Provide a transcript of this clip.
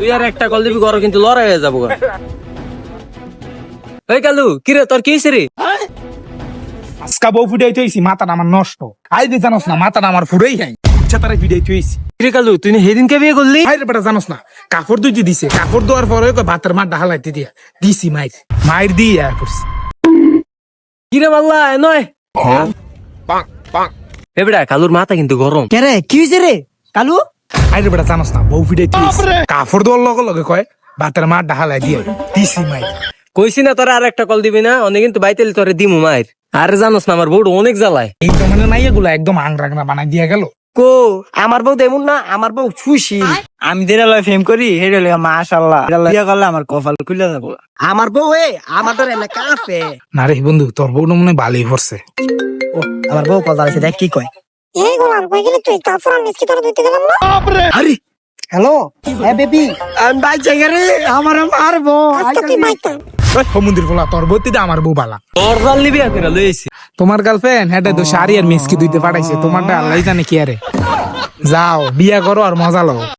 তুই আর একটা কল দিবি ঘর কিন্তু লড়াই হয়ে যাব ওই কালু কিরে তোর কি রে? আজকা বউ ফুটাই তুইছি মাথাটা আমার নষ্ট। আই দি জানোস না মাথাটা আমার ফুটাই নাই। ইচ্ছা তারা ফিটাই তুইছি কিরে কালু তুই সেদিনকে বিয়ে করলি? বেটা জানোস না কাপড় দুইটি দিছে। কাপড় দেওয়ার পরে ভাতের মাঠ ডাহালাইতে দিয়া দিছি দিয়ে ইয়া করছি। কিরে পাল্লা এ নয়। এবারে কালুর মাথা কিন্তু গরম। কে রে কি হয়েছে রে? কালু? আইরে বেটা জানোস না বউ কাপড় দেওয়ার লগে লগে কয় ভাতের মাঠ ডাহালাই দিয়ে দিছি মায়ের কইছি না তোরা আর একটা কল দিবি না? অনেক কিন্তু বাইতেলি তোরে দিমু মায়ের আরে জানোস না আমার বউটা অনেক জ্বালায়। এই তো মানে নাই এগুলা একদম আংরাংরা বানাই দিয়া গেল। কো আমার বউ তেমন না আমার বউ সুশীল আমি যেটা লয় ফেম করি হেরে লয় মাশাআল্লাহ। বিয়া করলে আমার কপাল খুলে যাব। আমার বউ এ আমার ধরে এমনি কাফে না রে বন্ধু তোর বউটা মনে ভালোই পড়ছে। ও আমার বউ কল দাঁড়াইছে দেখ কি কয়। এই গোলাম কই গেলি তুই? তোর গেলাম না? আরে! হ্যালো? হ্যাঁ বেবি আমি বাইক জায়গা রে আমার মারবো। আজকে তুই মাইতা সমুদ্রের ফলা তোর বউতে আমার বউ বালা। তোর জানলি বিয়া করে লইছি তোমার গার্লফ্রেন্ড তো শাড়ি আর মিসকি দুইতে পাঠাইছে তোমারটা আল্লাহ জানে কি আরে? যাও বিয়া করো আর মজা লও।